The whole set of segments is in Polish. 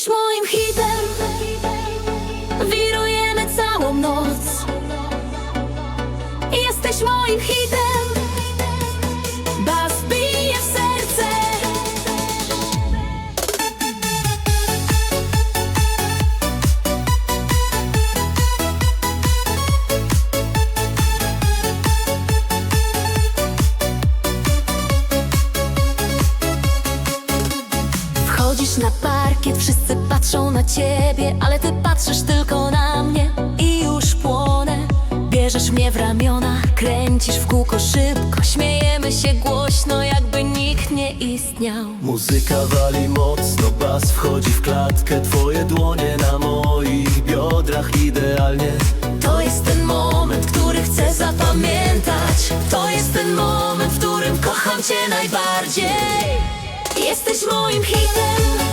Jesteś moim hitem. Wirujemy całą noc. Jesteś moim hitem. Bas bije w serce. Wchodzisz na parkiet, wszyscy patrzą na ciebie Ale ty patrzysz tylko na mnie i już płonę. Bierzesz mnie w ramiona, kręcisz w kółko szybko Śmiejemy się głośno, jakby nikt nie istniał. Muzyka wali mocno, bas wchodzi w klatkę Twoje dłonie na moich biodrach idealnie. To jest ten moment, który chcę zapamiętać. To jest ten moment, w którym kocham cię najbardziej. Jesteś moim hitem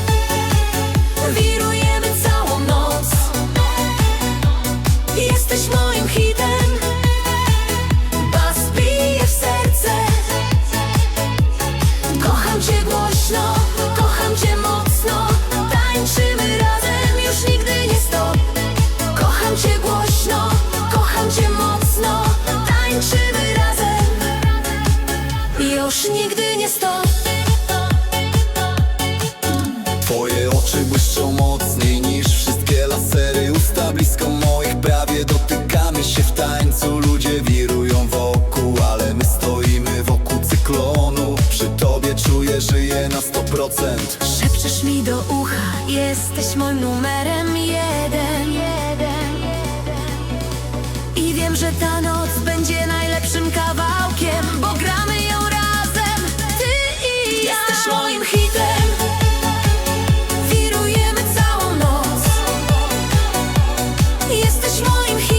Już nigdy nie stop Twoje oczy błyszczą mocniej niż wszystkie lasery. Usta blisko moich, prawie dotykamy się w tańcu. Ludzie wirują wokół, ale my stoimy wokół cyklonu. Przy tobie czuję, żyję na 100% Szepczesz mi do ucha, jesteś moim numerem jeden Jesteś moim hitem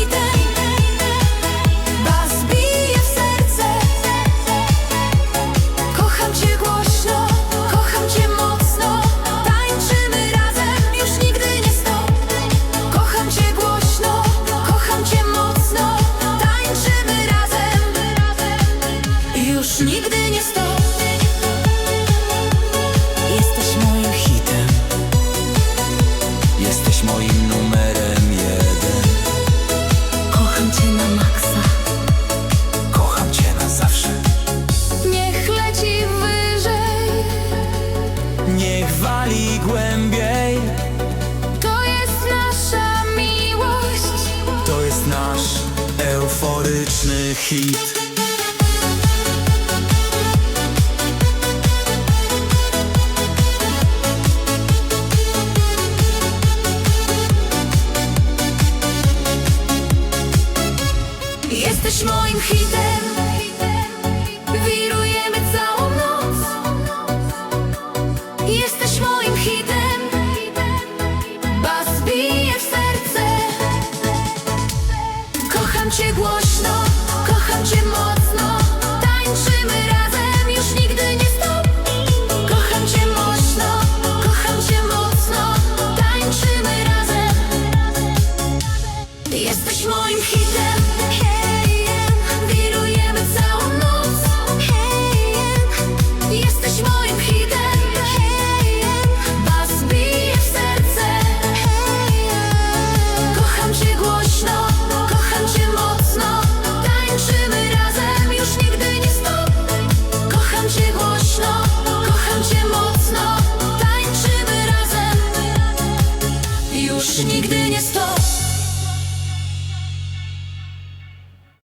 wali głębiej. To jest nasza miłość. To jest nasz euforyczny hit. Jesteś moim hitem Kocham cię głośno Kocham cię mocno nigdy nie stop